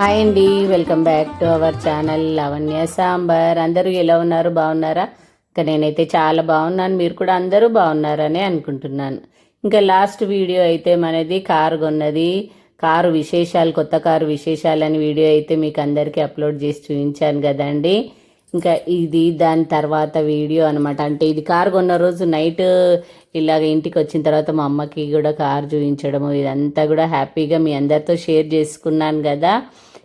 Hi అండి welcome back to our channel Lavanya sambar అందరూ ఎలా ఉన్నారు? బాగున్నారా? ఇంకా నేనైతే చాలా బాగున్నాను. మీరు కూడా అందరూ బాగున్నారని అనుకుంటున్నాను. ఇంకా లాస్ట్ వీడియో అయితే మనది కారు కొన్నది. కారు విశేషాలు కొత్త కారు విశేషాలు అని వీడియో అయితే మీకు అందరికీ అప్లోడ్ చేసి చూపించాను కదండి. ఇంకా ఇది దాని తర్వాత వీడియో అనమాట అంటే ఇది కారు కొన్న రోజు నైట్ ఇలాగ ఇంటికి వచ్చిన తర్వాత మా అమ్మకి కూడా కారు చూపించడము ఇదంతా కూడా హ్యాపీగా మీ అందరితో షేర్ చేసుకున్నాను కదా.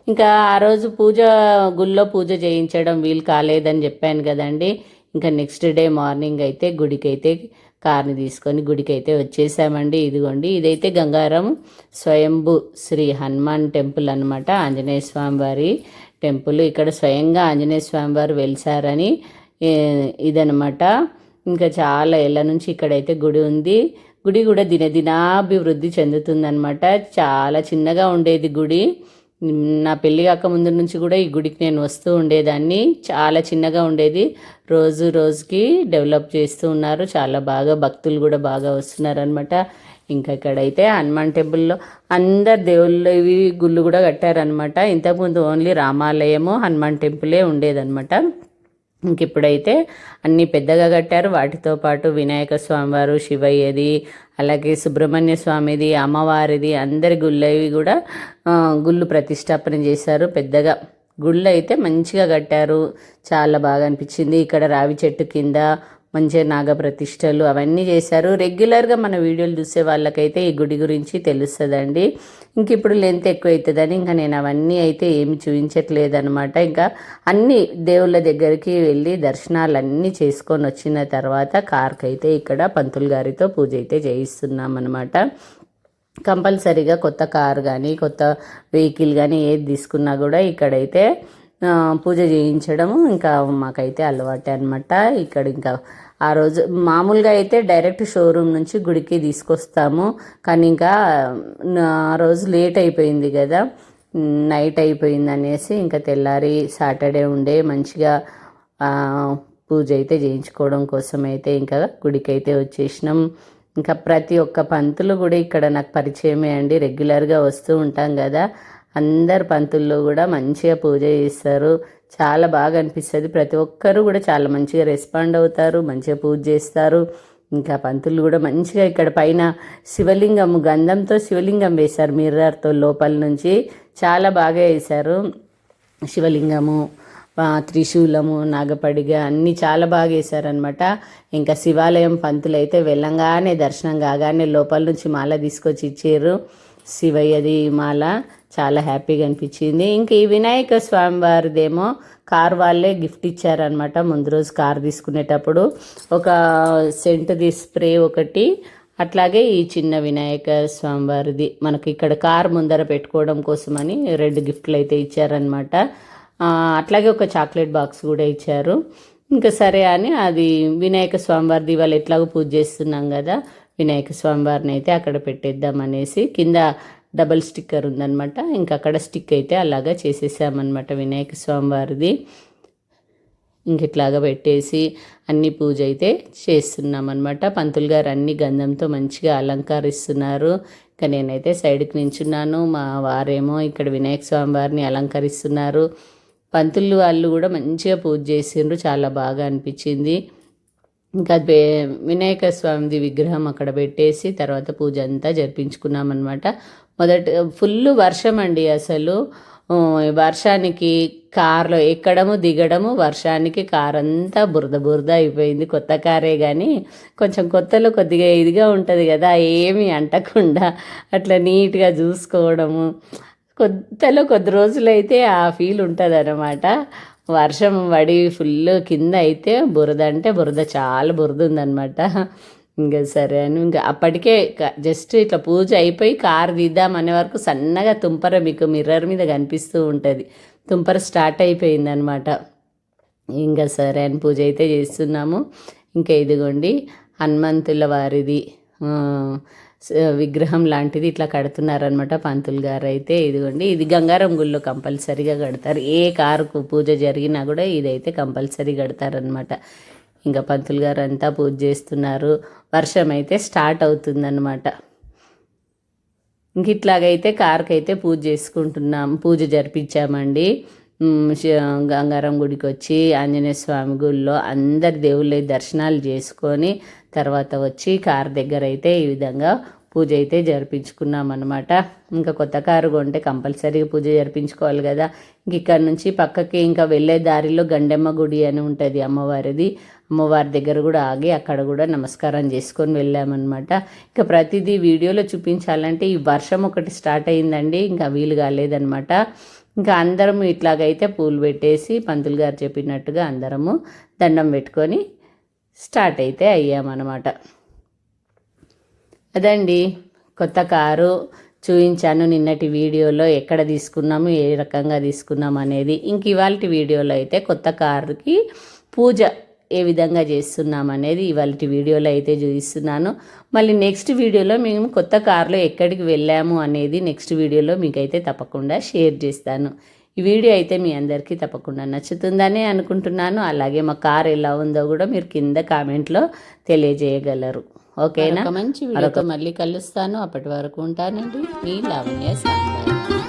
ఇంకా ఆ రోజు పూజ గుళ్ళో పూజ చేయించడం వీలు కాలేదని చెప్పాను కదండి. ఇంకా నెక్స్ట్ డే మార్నింగ్ అయితే గుడికైతే కార్ని తీసుకొని గుడికైతే వచ్చేసామండి. ఇదిగోండి ఇదైతే గంగారం స్వయంభు శ్రీ హనుమాన్ టెంపుల్ అనమాట ఆంజనేయ స్వామి వారి టెంపుల్. ఇక్కడ స్వయంగా ఆంజనేయ స్వామి వారు వెలిసారని ఇదనమాట ఇంకా చాలా ఏళ్ళ నుంచి ఇక్కడైతే గుడి ఉంది. గుడి కూడా దినదినాభివృద్ధి చెందుతుందనమాట చాలా చిన్నగా ఉండేది గుడి. నా పెళ్ళి కాక ముందు నుంచి కూడా ఈ గుడికి నేను వస్తూ ఉండేదాన్ని. చాలా చిన్నగా ఉండేది. రోజు రోజుకి డెవలప్ చేస్తూ ఉన్నారు. చాలా బాగా భక్తులు కూడా బాగా వస్తున్నారు అనమాట ఇంకా ఇక్కడైతే హనుమాన్ టెంపుల్లో అందరు దేవుళ్ళు ఇవి గుళ్ళు కూడా కట్టారనమాట ఇంతకుముందు ఓన్లీ రామాలయము హనుమాన్ టెంపులే ఉండేదన్నమాట. ఇప్పుడైతే అన్నీ పెద్దగా కట్టారు. వాటితో పాటు వినాయక స్వామివారు శివయ్యది అలాగే సుబ్రహ్మణ్య స్వామిది అమ్మవారిది అందరి గుళ్ళవి కూడా గుళ్ళు ప్రతిష్టాపన చేశారు. పెద్దగా గుళ్ళు అయితే మంచిగా కట్టారు. చాలా బాగా అనిపించింది. ఇక్కడ రావి చెట్టు కింద మంచిగా నాగప్రతిష్టలు అవన్నీ చేశారు. రెగ్యులర్గా మన వీడియోలు చూసే వాళ్ళకైతే ఈ గుడి గురించి తెలుస్తుందండి. ఇంక ఇప్పుడు లెంత్ ఎక్కువ అవుతుందని ఇంకా నేను అవన్నీ అయితే ఏమి చూపించట్లేదు అనమాట ఇంకా అన్ని దేవుళ్ళ దగ్గరికి వెళ్ళి దర్శనాలు అన్నీ చేసుకొని వచ్చిన తర్వాత కార్కి అయితే ఇక్కడ పంతులు గారితో పూజ అయితే చేయిస్తున్నాం అనమాట కంపల్సరీగా కొత్త కారు కానీ కొత్త వెహికల్ కానీ ఏది తీసుకున్నా కూడా ఇక్కడైతే పూజ చేయించడము ఇంకా మాకైతే అలవాటే అనమాట ఇక్కడ ఇంకా ఆ రోజు మామూలుగా అయితే డైరెక్ట్ షోరూమ్ నుంచి గుడికి తీసుకొస్తాము. కానీ ఇంకా ఆ రోజు లేట్ అయిపోయింది కదా. నైట్ అయిపోయింది అనేసి ఇంకా తెల్లారి సాటర్డే ఉండే మంచిగా పూజ అయితే చేయించుకోవడం కోసం అయితే ఇంకా గుడికి అయితే వచ్చేసినాం. ఇంకా ప్రతి ఒక్క పంతులు కూడా ఇక్కడ నాకు పరిచయమే అండి. రెగ్యులర్గా వస్తూ ఉంటాం కదా. అందరు పంతుల్లో కూడా మంచిగా పూజ చేస్తారు. చాలా బాగా అనిపిస్తుంది. ప్రతి ఒక్కరు కూడా చాలా మంచిగా రెస్పాండ్ అవుతారు మంచిగా పూజ చేస్తారు. ఇంకా పంతులు కూడా మంచిగా ఇక్కడ పైన శివలింగం గంధంతో శివలింగం వేశారు. మిర్రర్తో లోపల నుంచి చాలా బాగా వేశారు. శివలింగము త్రిశూలము నాగపడిగ అన్నీ చాలా బాగా వేశారనమాట ఇంకా శివాలయం పంతులు అయితే వెళ్ళంగానే దర్శనం కాగానే లోపల నుంచి మాల తీసుకొచ్చి ఇచ్చారు. శివయ్యది మాల. చాలా హ్యాపీగా అనిపించింది. ఇంకా ఈ వినాయక స్వామి వారిదేమో కార్ వాళ్ళే గిఫ్ట్ ఇచ్చారనమాట ముందు రోజు కార్ తీసుకునేటప్పుడు. ఒక సెంట్ది స్ప్రే ఒకటి అట్లాగే ఈ చిన్న వినాయక స్వామివారిది మనకి ఇక్కడ కార్ ముందర పెట్టుకోవడం కోసమని రెండు గిఫ్ట్లు అయితే ఇచ్చారనమాట అట్లాగే ఒక చాక్లెట్ బాక్స్ కూడా ఇచ్చారు. ఇంకా సరే అని అది వినాయక స్వామివారిది వాళ్ళు ఎట్లాగో పూజ చేస్తున్నాం కదా వినాయక స్వామివారిని అయితే అక్కడ పెట్టేద్దాం అనేసి కింద డబల్ స్టిక్కర్ ఉందనమాట ఇంకా అక్కడ స్టిక్ అయితే అలాగా చేసేసామన్నమాట వినాయక స్వామివారిది. ఇంక ఇట్లాగా పెట్టేసి అన్ని పూజ అయితే చేస్తున్నామన్నమాట. పంతులు గారు అన్ని గంధంతో మంచిగా అలంకరిస్తున్నారు. ఇంకా నేనైతే సైడ్కి నించున్నాను. మా వారేమో ఇక్కడ వినాయక స్వామి వారిని అలంకరిస్తున్నారు. పంతులు వాళ్ళు కూడా మంచిగా పూజ చేసిండ్రు. చాలా బాగా అనిపించింది. ఇంకా వినాయక స్వామిది విగ్రహం అక్కడ పెట్టేసి తర్వాత పూజ అంతా జరిపించుకున్నామన్నమాట. మొదట ఫుల్ వర్షం అండి అసలు. వర్షానికి కార్లో ఎక్కడము దిగడము వర్షానికి కార్ అంతా బురద బురద అయిపోయింది. కొత్త కారే కానీ కొంచెం కొత్తలో కొద్దిగా ఇదిగా ఉంటుంది కదా ఏమీ అంటకుండా అట్లా నీట్గా చూసుకోవడము. కొత్తలో కొద్ది రోజులైతే ఆ ఫీల్ ఉంటుంది అనమాట వర్షం పడి ఫుల్ కింద అయితే బురద అంటే బురద చాలా బురద ఉందన్నమాట. ఇంకా సరే అని ఇంకా అప్పటికే జస్ట్ ఇట్లా పూజ అయిపోయి కారు దిద్దాం అనే వరకు సన్నగా తుంపర మీకు మిర్రర్ మీద కనిపిస్తూ ఉంటుంది. తుంపర స్టార్ట్ అయిపోయిందనమాట. ఇంకా సరే అని పూజ అయితే చేస్తున్నాము. ఇంకా ఇదిగోండి హనుమంతుల వారిది విగ్రహం లాంటిది ఇట్లా కడుతున్నారనమాట పంతులు గారు అయితే. ఇదిగోండి ఇది గంగారం గుళ్ళో కంపల్సరీగా కడతారు. ఏ కారుకు పూజ జరిగినా కూడా ఇదైతే కంపల్సరీ కడతారనమాట. ఇంకా పంతులు గారు అంతా పూజ చేస్తున్నారు. వర్షం అయితే స్టార్ట్ అవుతుందన్నమాట. ఇంక ఇట్లాగైతే అయితే పూజ చేసుకుంటున్నాం. పూజ జరిపించామండి. గంగారం గుడికి వచ్చి ఆంజనేయ స్వామి గుడిలో అందరి దేవుళ్ళ దర్శనాలు చేసుకొని తర్వాత వచ్చి కార్ దగ్గర అయితే ఈ విధంగా పూజ అయితే జరిపించుకున్నామన్నమాట. ఇంకా కొత్త కారు కొంటే కంపల్సరీగా పూజ జరిపించుకోవాలి కదా. ఇంక ఇక్కడ నుంచి పక్కకి ఇంకా వెళ్ళే దారిలో గండెమ్మ గుడి అని ఉంటుంది అమ్మవారిది. అమ్మవారి దగ్గర కూడా ఆగి అక్కడ కూడా నమస్కారం చేసుకొని వెళ్ళామన్నమాట. ఇంకా ప్రతిదీ వీడియోలో చూపించాలంటే ఈ వర్షం ఒకటి స్టార్ట్ అయిందండి ఇంకా వీలు కాలేదన్నమాట. ఇంకా అందరం ఇట్లాగైతే పూలు పెట్టేసి పంతులు గారు చెప్పినట్టుగా అందరము దండం పెట్టుకొని స్టార్ట్ అయితే అయ్యామన్నమాట. అదండి. కొత్త కారు చూపించాను నిన్నటి వీడియోలో ఎక్కడ తీసుకున్నాము ఏ రకంగా తీసుకున్నాము అనేది. ఇంక ఇవాళ వీడియోలో అయితే కొత్త కారుకి పూజ ఏ విధంగా చేస్తున్నాం అనేది ఇవాళ వీడియోలో అయితే చూపిస్తున్నాను. మళ్ళీ నెక్స్ట్ వీడియోలో మేము కొత్త కారులో ఎక్కడికి వెళ్ళాము అనేది నెక్స్ట్ వీడియోలో మీకైతే తప్పకుండా షేర్ చేస్తాను. ఈ వీడియో అయితే మీ అందరికీ తప్పకుండా నచ్చుతుందని అనుకుంటున్నాను. అలాగే మా కార్ ఎలా ఉందో కూడా మీరు కింద కామెంట్లో తెలియజేయగలరు. ఓకేనా? మంచి వీడియోతో మళ్ళీ కలుస్తాను. అప్పటి వరకు ఉంటానండి. మీ లావణ్య సాంబార్